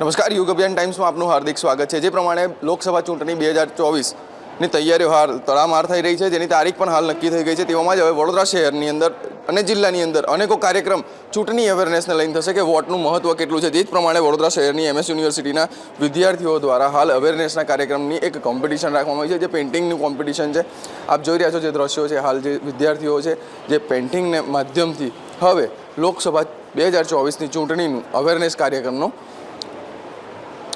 નમસ્કાર યુગ અભિયાન ટાઈમ્સમાં આપનું હાર્દિક સ્વાગત છે. જે પ્રમાણે લોકસભા ચૂંટણી બે હજાર ચોવીસની તૈયારીઓ હાલ તડામાર થઈ રહી છે. જેની તારીખ પણ હાલ નક્કી થઈ ગઈ છે. તેવામાં જ હવે વડોદરા શહેરની અંદર અને જિલ્લાની અંદર અનેકો કાર્યક્રમ ચૂંટણી અવેરનેસને લઈને થશે કે વોટનું મહત્વ કેટલું છે. તે જ પ્રમાણે વડોદરા શહેરની એમએસ યુનિવર્સિટીના વિદ્યાર્થીઓ દ્વારા હાલ અવેરનેસના કાર્યક્રમની એક કોમ્પિટિશન રાખવામાં આવી છે, જે પેઇન્ટિંગનું કોમ્પિટિશન છે. આપ જોઈ રહ્યા છો જે દ્રશ્યો છે, હાલ જે વિદ્યાર્થીઓ છે, જે પેઇન્ટિંગને માધ્યમથી હવે લોકસભા બે હજાર ચોવીસની ચૂંટણીનું અવેરનેસ કાર્યક્રમનો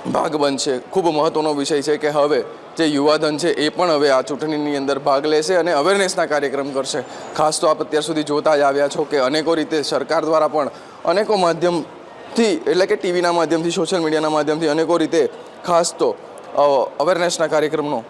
ભાગ બનશે ખૂબ મહત્ત્વનો વિષય છે કે હવે જે યુવાધન છે એ પણ હવે આ ચૂંટણીની અંદર ભાગ લેશે અને અવેરનેસના કાર્યક્રમ કરશે. ખાસ તો આપ અત્યાર સુધી જોતા જ આવ્યા છો કે અનેકો રીતે સરકાર દ્વારા પણ અનેકો માધ્યમથી, એટલે કે ટીવીના માધ્યમથી સોશિયલ મીડિયાના માધ્યમથી અનેકો રીતે ખાસ તો અવેરનેસના કાર્યક્રમનો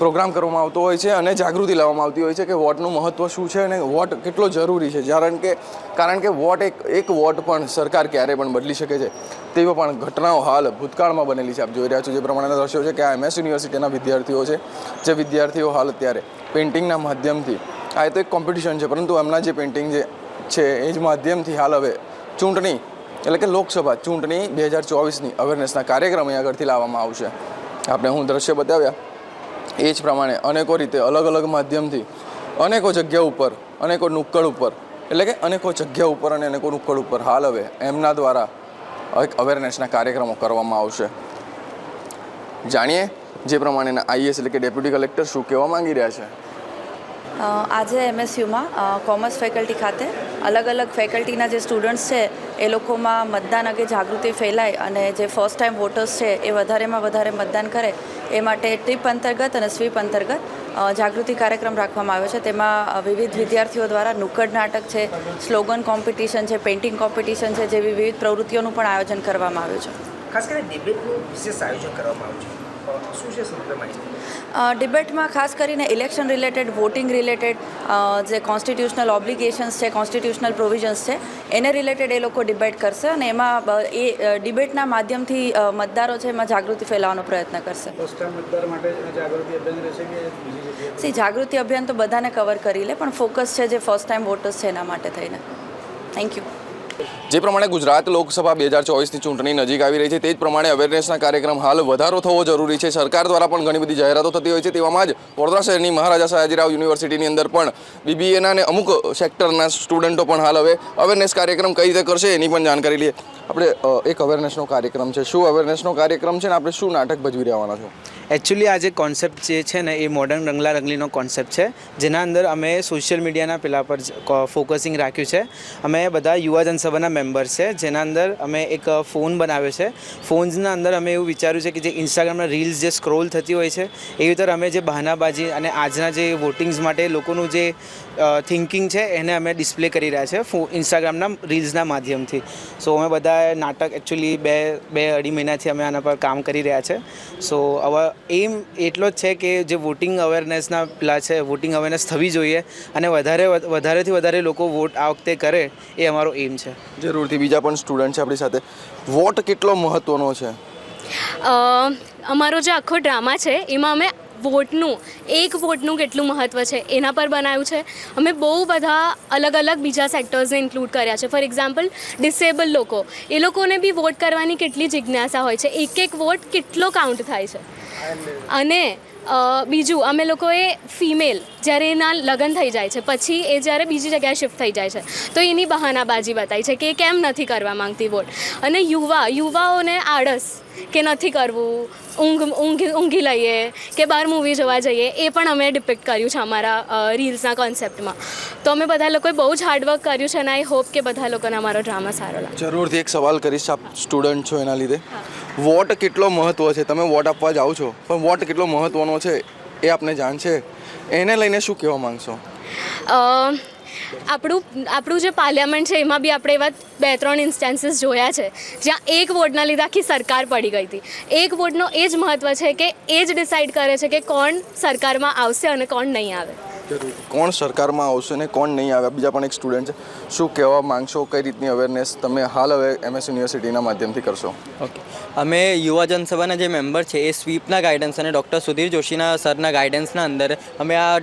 પ્રોગ્રામ કરવામાં આવતો હોય છે અને જાગૃતિ લાવવામાં આવતી હોય છે કે વોટનું મહત્ત્વ શું છે અને વોટ કેટલો જરૂરી છે. કારણ કે કારણ કે વોટ એક એક વોટ પણ સરકાર ક્યારે પણ બદલી શકે છે. તેવી પણ ઘટનાઓ હાલ ભૂતકાળમાં બનેલી છે. આપ જોઈ રહ્યા છો જે પ્રમાણેના દ્રશ્યો છે કે આ એમએસ યુનિવર્સિટીના વિદ્યાર્થીઓ છે. જે વિદ્યાર્થીઓ હાલ અત્યારે પેઇન્ટિંગના માધ્યમથી, આ તો એક કોમ્પિટિશન છે, પરંતુ એમના જે પેઇન્ટિંગ જે છે, એ જ માધ્યમથી હાલ હવે ચૂંટણી, એટલે કે લોકસભા ચૂંટણી બે હજાર ચોવીસની અવેરનેસના કાર્યક્રમ અહીં આગળથી લાવવામાં આવશે. આપણે હું દ્રશ્ય બતાવ્યા. એ જ પ્રમાણે અનેકો રીતે અલગ અલગ માધ્યમથી અનેકો જગ્યા ઉપર, અનેકો નુક્કડ ઉપર, એટલે કે અનેકો જગ્યા ઉપર અને અનેકો નુક્કડ ઉપર હાલ હવે એમના દ્વારા એક અવેરનેસના કાર્યક્રમો કરવામાં આવશે. જાણીએ જે પ્રમાણેના આઈએસ એટલે કે ડેપ્યુટી કલેક્ટર શું કહેવા માંગી રહ્યા છે? આજે એમએસયુમાં કોમર્સ ફેકલ્ટી ખાતે અલગ અલગ ફેકલ્ટીના જે સ્ટુડન્ટ્સ છે, એ લોકોમાં મતદાન અંગે જાગૃતિ ફેલાય અને જે ફર્સ્ટ ટાઈમ વોટર્સ છે, એ વધારેમાં વધારે મતદાન કરે, એ માટે ટ્રીપ અંતર્ગત અને સ્વીપ અંતર્ગત જાગૃતિ કાર્યક્રમ રાખવામાં આવ્યો છે. તેમાં વિવિધ વિદ્યાર્થીઓ દ્વારા નુક્કડ નાટક છે સ્લોગન કોમ્પિટિશન છે પેઇન્ટિંગ કોમ્પિટિશન છે, જેવી વિવિધ પ્રવૃત્તિઓનું પણ આયોજન કરવામાં આવ્યું છે. ખાસ કરીને ડિબેટનું વિશેષ આયોજન કરવામાં આવ્યું છે. શું છે સમગ્ર માહિતી ડિબેટમાં ખાસ કરીને ઇલેક્શન રિલેટેડ વોટિંગ રિલેટેડ જે કોન્સ્ટિટ્યુશનલ ઓબ્લિગેશન્સ છે કોન્સ્ટિટ્યુશનલ પ્રોવિઝન્સ છે એને રિલેટેડ એ લોકો ડિબેટ કરશે અને એમાં એ ડિબેટના માધ્યમથી મતદારો છે એમાં જાગૃતિ ફેલાવવાનો પ્રયત્ન કરશે. મતદાર માટે જાગૃતિ અભિયાન રહેશે કે સી જાગૃતિ અભિયાન તો બધાને કવર કરી લે પણ ફોકસ છે જે ફર્સ્ટ ટાઈમ વોટર્સ છે એના માટે થઈને. થેન્ક યુ જે પ્રમાણે ગુજરાત લોકસભા બે હજાર ચોવીસની ચૂંટણી નજીક આવી રહી છે, તે જ પ્રમાણે અવેરનેસના કાર્યક્રમ હાલ વધારો થવો જરૂરી છે. સરકાર દ્વારા પણ ઘણી બધી જાહેરાતો થતી હોય છે. તેવામાં જ વડોદરા શહેરની મહારાજા સયાજીરાવ યુનિવર્સિટીની અંદર પણ બીબીએના અને અમુક સેક્ટરના સ્ટુડન્ટો પણ હાલ હવે અવેરનેસ કાર્યક્રમ કઈ રીતે કરશે એની પણ જાણકારી લઈએ. આપણે એક અવેરનેસનો કાર્યક્રમ છે. શું અવેરનેસનો કાર્યક્રમ છે ને આપણે શું નાટક ભજવી રહેવાના છો? એકચ્યુઅલી આ જે કોન્સેપ્ટ જે છે ને, એ મોડર્ન રંગલા રંગલીનો કોન્સેપ્ટ છે, જેના અંદર અમે સોશિયલ મીડિયાના પેલા પર ફોકસિંગ રાખ્યું છે. અમે બધા યુવા જનસભાના મેમ્બર્સ છે, જેના અંદર અમે એક ફોન બનાવ્યો છે. ફોન્સના અંદર અમે એવું વિચાર્યું છે કે જે ઇન્સ્ટાગ્રામના રીલ્સ જે સ્ક્રોલ થતી હોય છે, એવી રીતે અમે જે બહાનાબાજી અને આજના જે વોટિંગ્સ માટે લોકોનું જે થિંકિંગ છે, એને અમે ડિસ્પ્લે કરી રહ્યા છે ફો ઇન્સ્ટાગ્રામના રીલ્સના માધ્યમથી. સો અમે બધા નાટક એકચ્યુઅલી બે બે અઢી મહિનાથી અમે આના પર કામ કરી રહ્યા છે. સો હવે એમ એટલો જ છે કે જે વોટિંગ અવેરનેસના પેલા છે વોટિંગ અવેરનેસ થવી જોઈએ અને વધારે વધારેથી વધારે લોકો વોટ આ વખતે કરે એ અમારો એમ છે. જરૂરથી બીજા પણ સ્ટુડન્ટ છે આપણી સાથે. વોટ કેટલો મહત્ત્વનો છે? અમારો જે આખો ડ્રામા છે એમાં અમે વોટનું, એક વોટનું કેટલું મહત્ત્વ છે એના પર બનાવ્યું છે. અમે બહુ બધા અલગ અલગ બીજા સેક્ટર્સને ઇન્ક્લુડ કર્યા છે. ફોર એક્ઝામ્પલ ડિસેબલ લોકો. એ લોકોને બી વોટ કરવાની કેટલી જિજ્ઞાસા હોય છે. એક એક વોટ કેટલો કાઉન્ટ થાય છે. અને બીજું, અમે લોકોએ ફિમેલ જ્યારે એના લગ્ન થઈ જાય છે, પછી એ જ્યારે બીજી જગ્યાએ શિફ્ટ થઈ જાય છે, તો એની બહાનાબાજી બતાવી છે કે કેમ નથી કરવા માંગતી વોટ. અને યુવા, યુવાઓને આળસ કે નથી કરવું ઊંઘ ઊંઘ ઊંઘી લઈએ કે બહાર મૂવી જોવા જઈએ એ પણ અમે ડિપેક્ટ કર્યું છે અમારા રીલ્સના કોન્સેપ્ટમાં તો અમે બધા લોકોએ બહુ જ હાર્ડવર્ક કર્યું છે અને આઈ હોપ કે બધા લોકોને અમારો ડ્રામા સારો લાગે. જરૂરથી એક સવાલ કરીશ આપ સ્ટુડન્ટ છો એના લીધે. વોટ કેટલો મહત્વ છે? તમે વોટ આપવા જાઓ છો પણ વોટ કેટલો મહત્વનો છે એ આપને જાણ છે? એને લઈને શું કહેવા માંગશો? આપણું આપણું જે પાર્લિયામેન્ટ છે, એમાં બી આપણે એવા બે ત્રણ ઇન્સ્ટન્સીસ જોયા છે, જ્યાં એક વોટના લીધે આખી સરકાર પડી ગઈ હતી. એક વોટનો એ જ મહત્ત્વ છે કે એ જ ડિસાઇડ કરે છે કે કોણ સરકારમાં આવશે અને કોણ નહીં આવે. કોણ સરકારમાં આવશે ને કોણ નહીં આવે? બીજા પણ એક સ્ટુડન્ટ છે. શું કહેવા માંગશો? કઈ રીતની અવેરનેસ તમે હાલ હવે એમએસ યુનિવર્સિટીના માધ્યમથી કરશો? ઓકે. અમે યુવા જનસભાના જે મેમ્બર છે, એ સ્વીપના ગાઈડન્સ અને ડૉક્ટર સુધીર જોશીના સરના ગાઈડન્સના અંદર અમે આ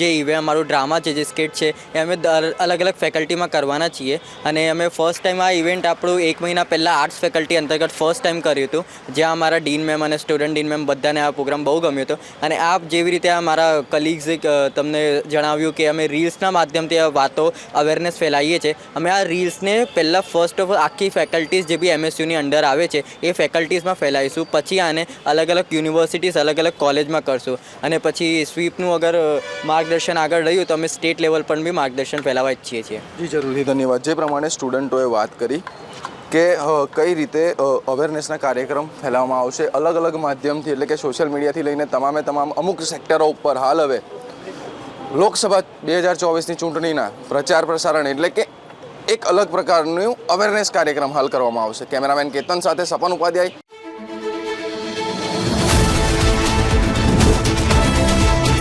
જે ઇવે અમારું ડ્રામા છે, જે સ્કેટ છે, એ અમે અલગ અલગ ફેકલ્ટીમાં કરવાના છીએ. અને અમે ફર્સ્ટ ટાઈમ આ ઇવેન્ટ આપણું એક મહિના પહેલાં આર્ટ્સ ફેકલ્ટી અંતર્ગત ફર્સ્ટ ટાઈમ કર્યું હતું. જ્યાં અમારા ડીન મેમ અને સ્ટુડન્ટ ડીન મેમ બધાને આ પ્રોગ્રામ બહુ ગમ્યો હતો. અને આપ જેવી રીતે આ મારા કલીગ્સે તમને જણાવ્યું કે અમે રીલ્સના માધ્યમથી આ વાતો અવેરનેસ ફેલાવીએ છીએ. અમે આ રીલ્સને પહેલાં ફર્સ્ટ ઓફ આખી ફેકલ્ટીઝ જે બી એમએસયુની અંડર આવે છે, એ ફેકલ્ટીઝમાં ફેલાવીશું પછી આને અલગ અલગ યુનિવર્સિટીઝ અલગ અલગ કોલેજમાં કરશું. અને પછી સ્વીપનું અગર માર્ગદર્શન આગળ રહ્યું તો અમે સ્ટેટ લેવલ પર બી માર્ગદર્શન ફેલાવવા ઈચ્છીએ છીએ. જી જરૂરી ધન્યવાદ. જે પ્રમાણે સ્ટુડન્ટોએ વાત કરી કે કઈ રીતે અવેરનેસના કાર્યક્રમ ફેલાવવામાં આવશે. અલગ અલગ માધ્યમથી એટલે કે સોશિયલ મીડિયાથી લઈને તમામે તમામ અમુક સેક્ટરો ઉપર હાલ હવે લોકસભા બે હજાર ચોવીસની ચૂંટણીના પ્રચાર પ્રસારણ એટલે કે એક અલગ પ્રકારનું અવેરનેસ કાર્યક્રમ હાલ કરવામાં આવશે. કેમેરામેન કેતન સાથે સપન ઉપાધ્યાય